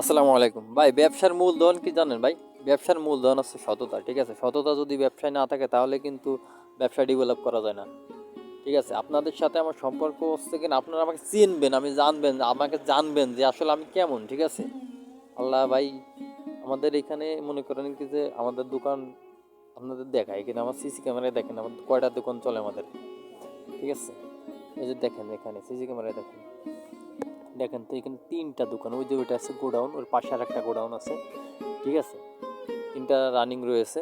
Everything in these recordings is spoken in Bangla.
আসসালামু আলাইকুম। ভাই, ব্যবসার মূলধন কি জানেন ভাই? ব্যবসার মূলধন হচ্ছে সততা, ঠিক আছে? সততা যদি ব্যবসায় না থাকে তাহলে কিন্তু ব্যবসা ডেভেলপ করা যায় না, ঠিক আছে? আপনাদের সাথে আমার সম্পর্ক হচ্ছে কিনা আপনারা আমাকে চিনবেন, আমি জানবেন, আমাকে জানবেন যে আসলে আমি কেমন, ঠিক আছে? আল্লাহ ভাই, আমাদের এখানে মনে করেন কি যে আমাদের দোকান আপনাদের দেখায় এখানে আমার সিসি ক্যামেরায় দেখেন, আমার কয়টা দোকান চলে আমাদের, ঠিক আছে? এই যে দেখেন এখানে সিসি ক্যামেরায় দেখেন। দেখেন তো এখানে তিনটা দোকান, ওই যে ওইটা আছে গোডাউন, ওর পাশে আর একটা গোডাউন আছে, ঠিক আছে? তিনটা রানিং রয়েছে।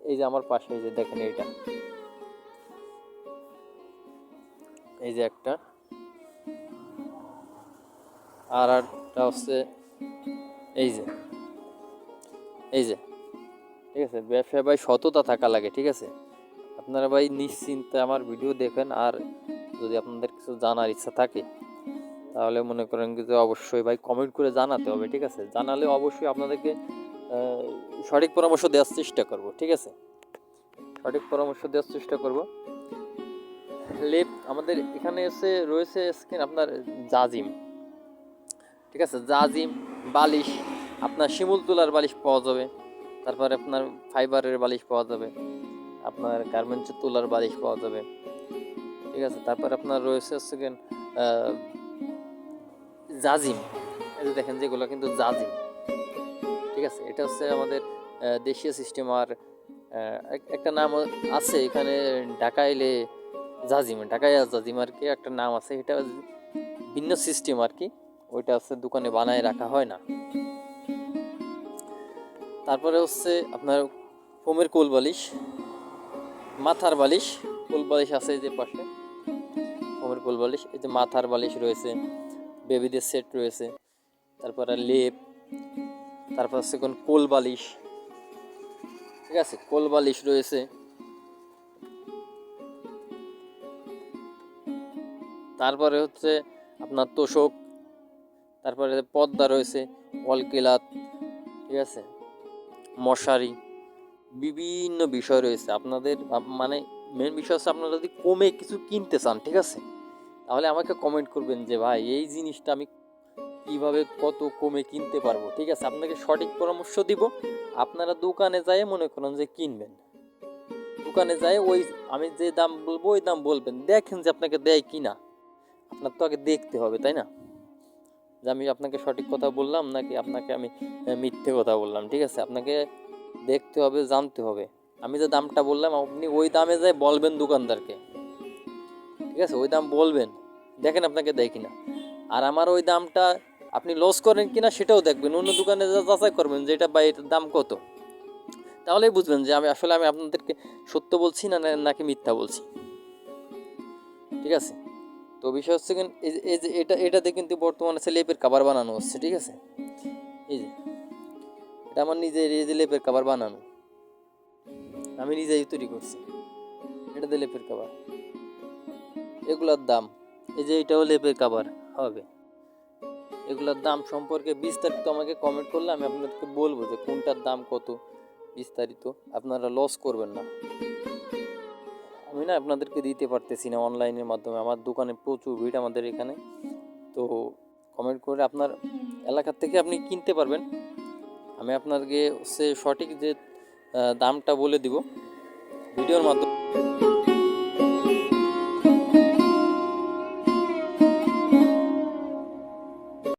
এই যে আমার পাশে, এই যে দেখেন এইটা। এই যে একটা। আর একটা হচ্ছে, এই যে এই যে, ঠিক আছে? ব্যবসায় ভাই সততা থাকা লাগে, ঠিক আছে? আপনারা ভাই নিশ্চিন্তে আমার ভিডিও দেখেন, আর যদি আপনাদের কিছু জানার ইচ্ছা থাকে তাহলে মনে করেন যে অবশ্যই ভাই কমেন্ট করে জানাতে হবে, ঠিক আছে? জানালে অবশ্যই আপনাদেরকে সঠিক পরামর্শ দেওয়ার চেষ্টা করব, ঠিক আছে? সঠিক পরামর্শ দেওয়ার চেষ্টা করব। লেপ আমাদের এখানে এসে রয়েছে স্কিন আপনার জাজিম, ঠিক আছে? জাজিম, বালিশ, আপনার শিমুল তুলার বালিশ পাওয়া যাবে, তারপরে আপনার ফাইবারের বালিশ পাওয়া যাবে, আপনার গার্মেন্টসের তুলার বালিশ পাওয়া যাবে, ঠিক আছে? তারপর আপনার রয়েছে সেকেন্ড জাজিম। এই যে দেখেন যেগুলো কিন্তু জাজিম। ঠিক আছে? এটা হচ্ছে আমাদের দেশীয় সিস্টেম আর একটা নাম আছে এখানে ঢাকাইলে জাজিম। ঢাকায় জাজিম আর কি একটা নাম আছে, এটা ভিন্ন সিস্টেম আর কি। ওইটা হচ্ছে দোকানে বানায় রাখা হয় না। তারপরে হচ্ছে আপনার ফোমের কোল বালিশ, মাথার বালিশ। কোল বালিশ আছে যে পাশে। ফোমের কোল বালিশ, এই যে মাথার বালিশ রয়েছে। বেবিদের সেট রয়েছে। তারপরে লেপ, তারপর হচ্ছে কোন কোল বালিশ। ঠিক আছে, কোল বালিশ রয়েছে। তারপরে হচ্ছে আপনার তোষক, তারপরে পর্দা রয়েছে ওয়াল কিলাত ঠিক আছে, মশারি, বিভিন্ন বিষয় রয়েছে। আপনাদের মানে মেন বিষয় হচ্ছে আপনারা যদি কমে কিছু কিনতে চান, ঠিক আছে? তাহলে আমাকে কমেন্ট করবেন যে, ভাই, এই জিনিসটা আমি কীভাবে কত কমে কিনতে পারব? ঠিক আছে, আপনাকে সঠিক পরামর্শ দিব। আপনারা দোকানে যায় মনে করেন যে কিনবেন। দোকানে যায় ওই, আমি যে দাম বলব, ওই দাম বলবেন। দেখেন যে আপনাকে দেয় কি না আপনার তো আগে দেখতে হবে, তাই না? যে আমি আপনাকে সঠিক কথা বললাম নাকি আপনাকে আমি মিথ্যে কথা বললাম, ঠিক আছে? আপনাকে দেখতে হবে, জানতে হবে। আমি যে দামটা বললাম, আপনি ওই দামে যাই বলবেন দোকানদারকে। ঠিক আছে, ওই দাম বলবেন। দেখেন আপনাকে দেয় কিনা। আর আমার ওই দামটা আপনি লস করেন কিনা সেটাও দেখবেন। অন্য দোকানে যাচাই করবেন যে এটা বা এটার দাম কত। তাহলেই বুঝবেন যে আমি আসলে আমি আপনাদেরকে সত্য বলছি না নাকি মিথ্যা বলছি। ঠিক আছে? তো বিষয় হচ্ছে এই যে- এটা এটাতে কিন্তু বর্তমানে আছে লেপের কাবার বানানো হচ্ছে, ঠিক আছে? এই যে, এটা আমার নিজের এই যে লেপের কাবার বানানো। আমি নিজেই তৈরি করছি। এটা দিয়ে লেপের কাবার এগুলার দাম, এই যে এটাও লেপের কাবার হবে। এগুলোর দাম সম্পর্কে বিস্তারিত আমাকে কমেন্ট করলে আমি আপনাদেরকে বলব যে কোনটার দাম কত বিস্তারিত। আপনারা লস করবেন না। আমি না আপনাদেরকে দিতে পারতেছি না অনলাইনের মাধ্যমে। আমার দোকানে প্রচুর ভিড় আমাদের এখানে। তো কমেন্ট করে আপনার এলাকার থেকে আপনি কিনতে পারবেন। আমি আপনাকে সে সঠিক যে দামটা বলে দিব। ভিডিওর মাধ্যমে